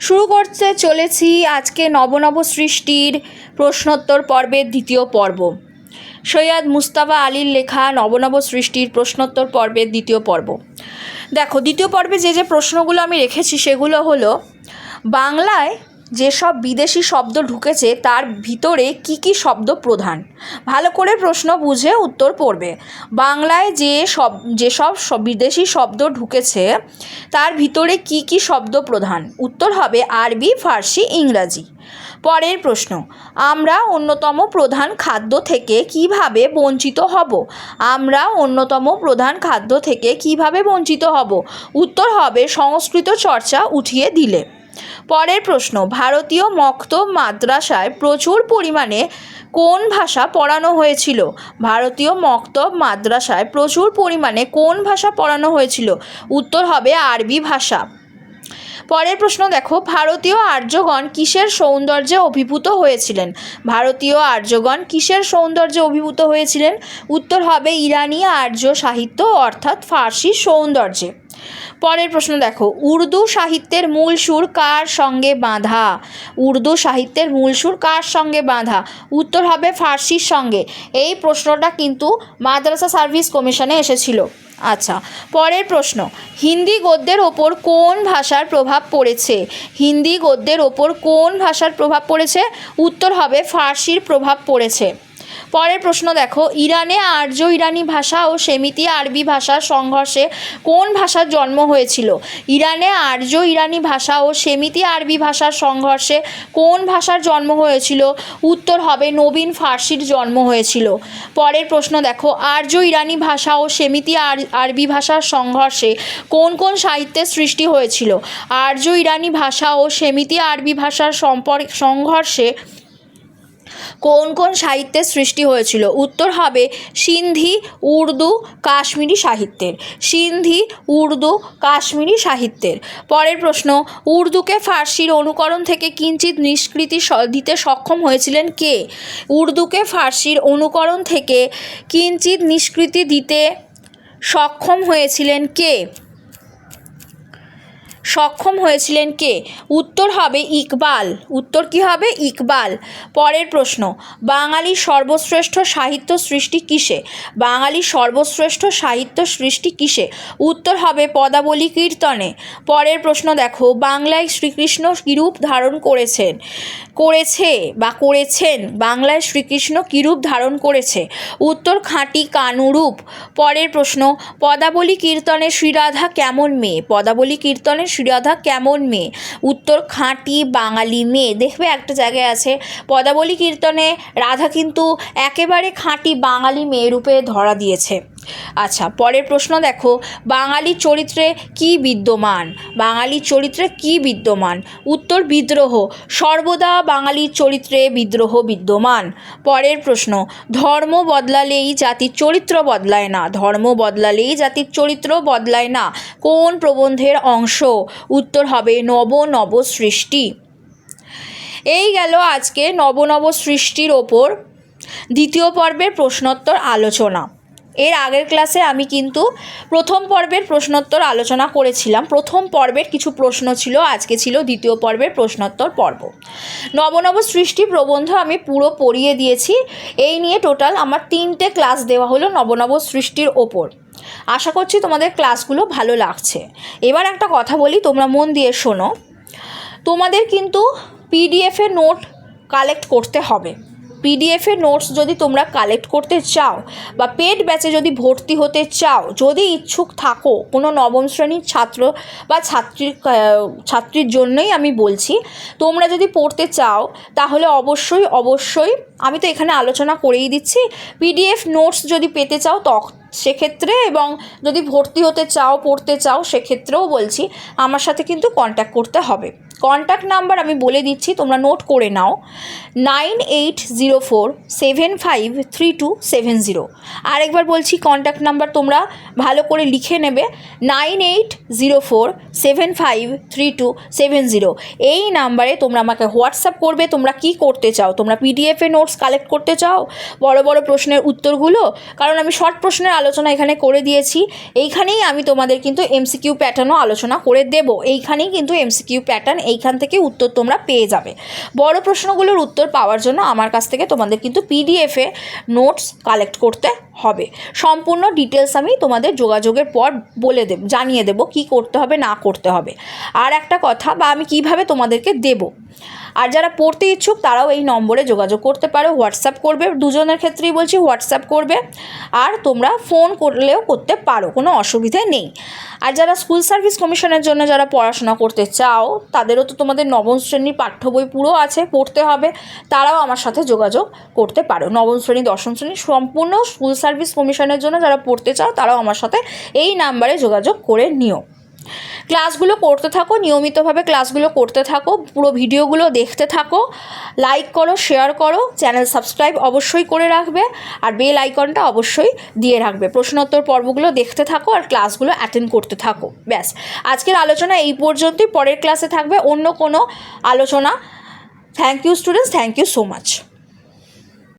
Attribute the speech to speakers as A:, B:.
A: শুরু করতে চলেছি আজকে নবনব সৃষ্টির প্রশ্নোত্তর পর্বের দ্বিতীয় পর্ব। সৈয়দ মুস্তাফা আলীর লেখা নবনব সৃষ্টির প্রশ্নোত্তর পর্বের দ্বিতীয় পর্ব। দেখো, দ্বিতীয় পর্বে যে যে প্রশ্নগুলো আমি রেখেছি সেগুলো হলো, বাংলায় যেসব বিদেশি শব্দ ঢুকেছে, তার ভিতরে কি কি শব্দ প্রধান? ভালো করে প্রশ্ন বুঝে উত্তর পড়বে। বাংলায় যে সব, যেসব বিদেশি শব্দ ঢুকেছে, তার ভিতরে কি কি শব্দ প্রধান? উত্তর হবে আরবি, ফার্সি, ইংরাজি। পরের প্রশ্ন, আমরা অন্যতম প্রধান খাদ্য থেকে কীভাবে বঞ্চিত হব? আমরা অন্যতম প্রধান খাদ্য থেকে কীভাবে বঞ্চিত হব? উত্তর হবে, সংস্কৃত চর্চা উঠিয়ে দিলে। পরের প্রশ্ন, ভারতীয় মক্তব মাদ্রাসায় প্রচুর পরিমাণে কোন ভাষা পড়ানো হয়েছিল? ভারতীয় মক্তব মাদ্রাসায় প্রচুর পরিমাণে কোন ভাষা পড়ানো হয়েছিল? উত্তর হবে আরবি ভাষা। পরের প্রশ্ন দেখো, ভারতীয় আর্যগণ কিসের সৌন্দর্যে অভিভূত হয়েছিলেন? ভারতীয় আর্যগণ কিসের সৌন্দর্যে অভিভূত হয়েছিলেন? উত্তর হবে ইরানি আর্য সাহিত্য, অর্থাৎ ফার্সি সৌন্দর্যে। পরের প্রশ্ন দেখো, উর্দু সাহিত্যের মূল সুর কার সঙ্গে বাঁধা? উর্দু সাহিত্যের মূল সুর কার সঙ্গে বাঁধা? উত্তর হবে ফার্সির সঙ্গে। এই প্রশ্নটা কিন্তু মাদ্রাসা সার্ভিস কমিশনে এসেছিল। আচ্ছা পরের প্রশ্ন, হিন্দি গদ্যের ওপর কোন ভাষার প্রভাব পড়েছে? হিন্দি গদ্যের ওপর কোন ভাষার প্রভাব পড়েছে? উত্তর হবে ফার্সির প্রভাব পড়েছে। পরের প্রশ্ন দেখো, ইরানে আর্য ইরানি ভাষা ও সেমিতি আরবি ভাষার সংঘর্ষে কোন ভাষার জন্ম হয়েছিল? ইরানে আর্য ইরানি ভাষা ও সেমিতি আরবি ভাষার সংঘর্ষে কোন ভাষার জন্ম হয়েছিল? উত্তর হবে নবীন ফার্সির জন্ম হয়েছিল। পরের প্রশ্ন দেখো, আর্য ইরানি ভাষা ও সেমিতি আর- আরবি ভাষার সংঘর্ষে কোন কোন সাহিত্যের সৃষ্টি হয়েছিল? আর্য ইরানি ভাষা ও সেমিতি আরবি ভাষার সম্পর্ক সংঘর্ষে কোন কোন সাহিত্যের সৃষ্টি হয়েছিল? উত্তর হবে সিন্ধি, উর্দু, কাশ্মীরি সাহিত্যের। সিন্ধি, উর্দু, কাশ্মীরি সাহিত্যের। পরের প্রশ্ন, উর্দুকে ফার্সির অনুকরণ থেকে কিঞ্চিত নিষ্কৃতি দিতে সক্ষম হয়েছিলেন কে? উর্দুকে ফার্সির অনুকরণ থেকে কিঞ্চিত নিষ্কৃতি দিতে সক্ষম হয়েছিলেন কে? সক্ষম হয়েছিলেন কে? উত্তর হবে ইকবাল। উত্তর কি হবে? ইকবাল। পরের প্রশ্ন বাঙালির সর্বশ্রেষ্ঠ সাহিত্য সৃষ্টি কিসে? বাঙালির সর্বশ্রেষ্ঠ সাহিত্য সৃষ্টি কিসে? উত্তর হবে পদাবলী কীর্তনে। পরের প্রশ্ন দেখো, বাংলায় শ্রীকৃষ্ণ কিরূপ ধারণ করেছেন? করেছে বা করেছেন? বাংলায় শ্রীকৃষ্ণ কিরূপ ধারণ করেছে? উত্তর খাঁটি কানুরূপ। পরের প্রশ্ন, পদাবলী কীর্তনে শ্রীরাধা কেমন মেয়ে? পদাবলী কীর্তনে শ্রীরাধা কেমন মেয়ে? উত্তর, খাঁটি বাঙালি মেয়ে। দেখবে একটা জায়গায় আছে, পদাবলী কীর্তনে রাধা কিন্তু একেবারে খাঁটি বাঙালি মেয়ে রূপে ধরা দিয়েছে। আচ্ছা পরের প্রশ্ন দেখো বাঙালির চরিত্রে কি বিদ্যমান? বাঙালির চরিত্রে কি বিদ্যমান? উত্তর, বিদ্রোহ। সর্বদা বাঙালির চরিত্রে বিদ্রোহ বিদ্যমান। পরের প্রশ্ন, ধর্ম বদলালেই জাতির চরিত্র বদলায় না। ধর্ম বদলালেই জাতির চরিত্র বদলায় না। কোন প্রবন্ধের অংশ? উত্তর হবে, নব নব সৃষ্টি। এই গেল আজকে নব নব সৃষ্টির ওপর দ্বিতীয় পর্বের প্রশ্নোত্তর আলোচনা। এর আগের ক্লাসে আমি কিন্তু প্রথম পর্বের প্রশ্নোত্তর আলোচনা করেছিলাম। প্রথম পর্বের কিছু প্রশ্ন ছিল, আজকে ছিল দ্বিতীয় পর্বের প্রশ্নোত্তর পর্ব। নবনব সৃষ্টি প্রবন্ধ আমি পুরো পড়িয়ে দিয়েছি। এই নিয়ে টোটাল আমার তিনটে ক্লাস দেওয়া হলো নবনব সৃষ্টির ওপর। আশা করছি তোমাদের ক্লাসগুলো ভালো লাগছে। এবার একটা কথা বলি, তোমরা মন দিয়ে শোনো। তোমাদের কিন্তু পিডিএফের নোট কালেক্ট করতে হবে। পিডিএফের নোটস যদি তোমরা কালেক্ট করতে চাও বা পেড ব্যাচে যদি ভর্তি হতে চাও, যদি ইচ্ছুক থাকো, কোনো নবম শ্রেণির ছাত্র বা ছাত্রীর ছাত্রীর জন্যই আমি বলছি, তোমরা যদি পড়তে চাও, তাহলে অবশ্যই অবশ্যই আমি তো এখানে আলোচনা করেই দিচ্ছি পিডিএফ নোটস যদি পেতে চাও সেক্ষেত্রে এবং যদি ভর্তি হতে চাও, পড়তে চাও, সেক্ষেত্রেও বলছি আমার সাথে কিন্তু কন্ট্যাক্ট করতে হবে। কন্ট্যাক্ট নাম্বার আমি বলে দিচ্ছি, তোমরা নোট করে নাও। Nine eight zero four seven five three two seven zero. আরেকবার বলছি কন্ট্যাক্ট নাম্বার তোমরা ভালো করে লিখে নেবে। Nine eight zero four seven five three two seven zero. এই নাম্বারে তোমরা আমাকে হোয়াটসঅ্যাপ করবে, তোমরা কি করতে চাও? তোমরা পিডিএফে নোটস কালেক্ট করতে চাও? বড় বড় প্রশ্নের উত্তরগুলো? কারণ আমি শর্ট প্রশ্নের আলোচনা এখানে করে দিয়েছি। এইখানেই আমি তোমাদের কিন্তু এমসিকিউ প্যাটার্নও আলোচনা করে দেব। এইখানেই কিন্তু এমসিকিউ প্যাটার্ন এইখান থেকে উত্তর তোমরা পেয়ে যাবে। বড় প্রশ্নগুলোর উত্তর পাওয়ার জন্য আমার কাছ থেকে তোমাদের কিন্তু পিডিএফে নোটস কালেক্ট করতে হবে। সম্পূর্ণ ডিটেলস আমি তোমাদের যোগাযোগের পর বলে দেব, জানিয়ে দেব কি করতে হবে, না করতে হবে। আর একটা কথা বা আমি কীভাবে তোমাদেরকে দেব? আর যারা পড়তে ইচ্ছুক তারাও এই নম্বরে যোগাযোগ করতে পারো হোয়াটসঅ্যাপ করবে। দুজনের ক্ষেত্রেই বলছি হোয়াটসঅ্যাপ করবে। আর তোমরা ফোন করলেও করতে পারো, কোনো অসুবিধে নেই। আর যারা স্কুল সার্ভিস কমিশনের জন্য যারা পড়াশোনা করতে চাও, তাদেরও তো তোমাদের নবম শ্রেণির পাঠ্য বই পুরো আছে, পড়তে হবে। তারাও আমার সাথে যোগাযোগ করতে পারো। নবম শ্রেণি, দশম শ্রেণি সম্পূর্ণ স্কুল সার্ভিস কমিশনের জন্য যারা পড়তে চাও, তারাও আমার সাথে এই নাম্বারে যোগাযোগ করে নিও। ক্লাসগুলো করতে থাকো, নিয়মিতভাবে ক্লাসগুলো করতে থাকো, পুরো ভিডিওগুলো দেখতে থাকো লাইক করো শেয়ার করো চ্যানেল সাবস্ক্রাইব অবশ্যই করে রাখবে আর বেল আইকনটা অবশ্যই দিয়ে রাখবে। প্রশ্নোত্তর পর্বগুলো দেখতে থাকো আর ক্লাসগুলো অ্যাটেন্ড করতে থাকো। ব্যাস। আজকের আলোচনা এই পর্যন্তই। পরের ক্লাসে থাকবে অন্য কোনো আলোচনা। Thank you students thank you so much